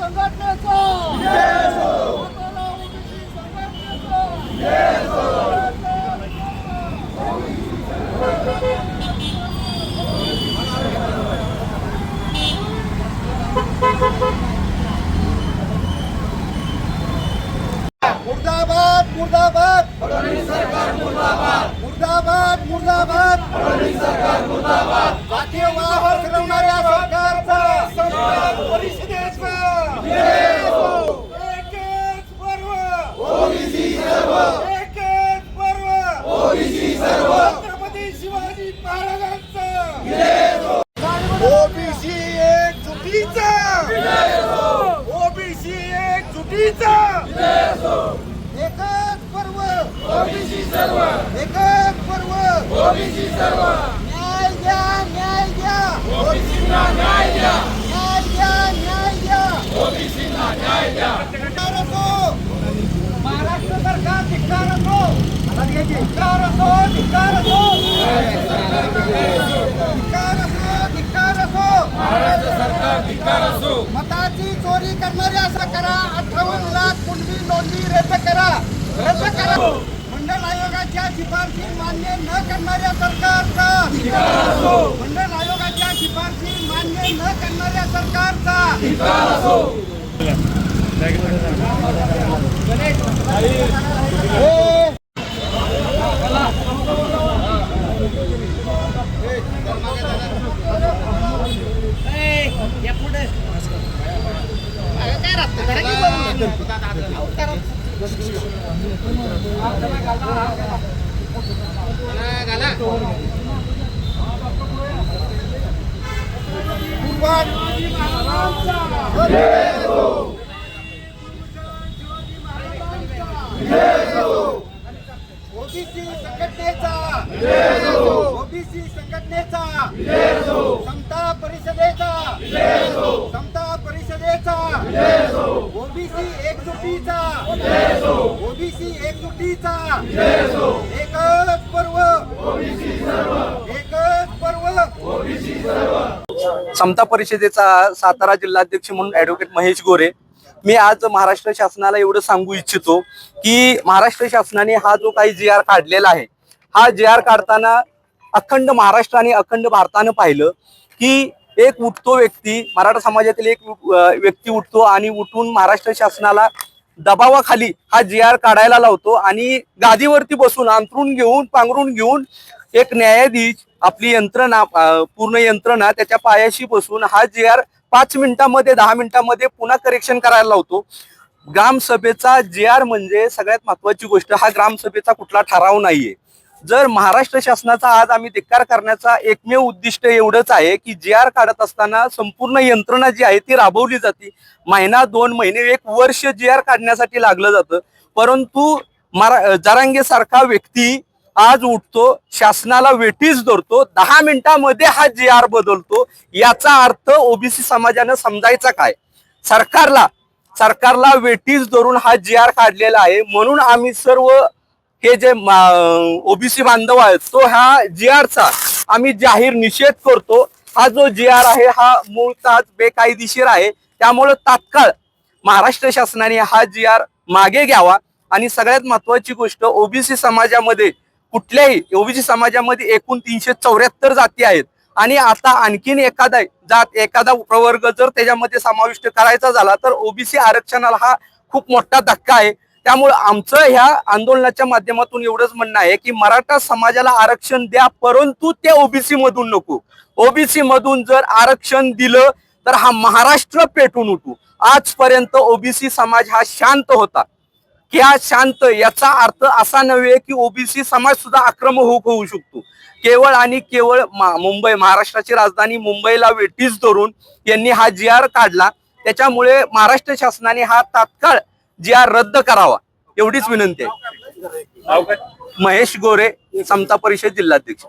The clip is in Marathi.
संघटनेचा मुर्दाबाद. मुर्दाबाद मुर्दाबाद. मुर्दाबाद फिरवणाऱ्या सरकारचा. परिषदेचा एकच पर्व एकच पर्व छत्रपती शिवाजी महाराजांचा ओबीसी एक चुकीचा. ओबीसी एक चुकीचा. ओबीसी सर्व. एकच पर्व. ओबीसी सर्व. न्याय द्या न्याय द्या. ओबीसीला न्याय द्या. न्याय द्या न्याय द्या. ओबीसीला न्याय द्या. महाराष्ट्र सरकार धिक्कार असो. धिक्कार असो धिक्कार असो. धिक्कार असो धिक्कार असो. मताची चोरी करणारे असं करा. अठ्ठावन्न लाख कुणबी नोंदणी रद्द करा. रद्द करा. आयोगाच्या शिफारशी मान्य न करणाऱ्या सरकारचा. मंडळ आयोगाच्या शिफारशी मान्य न करणाऱ्या सरकारचा. ओबीसी संघटनेचा. ओबीसी संघटनेचा समता परिषदेचा. समता परिषदेचा. ओबीसी एकजुटीचा ओबीसी एकजुटीचा. एकच पर्व. एकच पर्व. समता परिषदेचा सातारा जिल्हाध्यक्ष म्हणून ऍडव्होकेट महेश गोरे मी आज महाराष्ट्र शासनाला एवढं सांगू इच्छितो की महाराष्ट्र शासनाने हा जो काही जी आर काढलेला आहे हा जी आर काढताना अखंड महाराष्ट्र आणि अखंड भारतानं पाहिलं की एक उठतो व्यक्ती मराठा समाजातील एक व्यक्ती उठतो आणि उठून महाराष्ट्र शासनाला दबावाखाली हा जी आर काढायला लावतो आणि गादीवरती बसून अंतरून घेऊन पांघरून घेऊन एक न्यायाधीश आपली यंत्रणा पूर्ण यंत्रणा त्याच्या पायाशी बसून हा जी आर पाच मिनिटांमध्ये दहा मिनिटांमध्ये पुन्हा करेक्शन करायला लावतो. ग्रामसभेचा जे आर म्हणजे सगळ्यात महत्वाची गोष्ट हा ग्रामसभेचा कुठला ठराव नाहीये. जर महाराष्ट्र शासनाचा आज आम्ही धिक्कार करण्याचा एकमेव उद्दिष्ट एवढंच आहे की जे आर काढत असताना संपूर्ण यंत्रणा जी आहे ती राबवली जाते. महिना दोन महिने एक वर्ष जे आर काढण्यासाठी लागलं जातं. परंतु मरा जरांगे सारखा व्यक्ती आज उठतो शासनाला वेटीस धरतो दहा मिनिटांमध्ये हा जे आर बदलतो. याचा अर्थ ओबीसी समाजानं समजायचा काय? सरकारला सरकारला वेटीस धरून हा जे आर काढलेला आहे. म्हणून आम्ही सर्व हे जे ओबीसी बांधव आहेत तो ह्या जी आरचा आम्ही जाहीर निषेध करतो. हा जो जी आर आहे हा मूळतःच बेकायदेशीर आहे. त्यामुळं तात्काळ महाराष्ट्र शासनाने हा जी आर मागे घ्यावा. आणि सगळ्यात महत्वाची गोष्ट ओबीसी समाजामध्ये कुठल्याही ओबीसी समाजामध्ये एकूण तीनशे चौऱ्याहत्तर जाती आहेत. आणि आता आणखीन एखादा जात एखादा प्रवर्ग जर त्याच्यामध्ये समाविष्ट करायचा झाला तर ओबीसी आरक्षणाला हा खूप मोठा धक्का आहे. त्यामुळे आमचं ह्या आंदोलनाच्या माध्यमातून एवढंच म्हणणं आहे की मराठा समाजाला आरक्षण द्या परंतु ते ओबीसी मधून नको. ओबीसी मधून जर आरक्षण दिलं तर हा महाराष्ट्र पेटून उठू. आजपर्यंत ओबीसी समाज हा शांत होता. की शांत याचा अर्थ असा नव्हे की ओबीसी समाज सुद्धा आक्रमक होऊ शकतो. केवळ आणि केवळ मा- मुंबई महाराष्ट्राची राजधानी मुंबईला वेटीस धरून यांनी हा जी आर काढला. त्याच्यामुळे महाराष्ट्र शासनाने हा तात्काळ जी आर रद्द करावा एवढीच विनंती आहे. महेश गोरे समता परिषद जिल्हाध्यक्ष.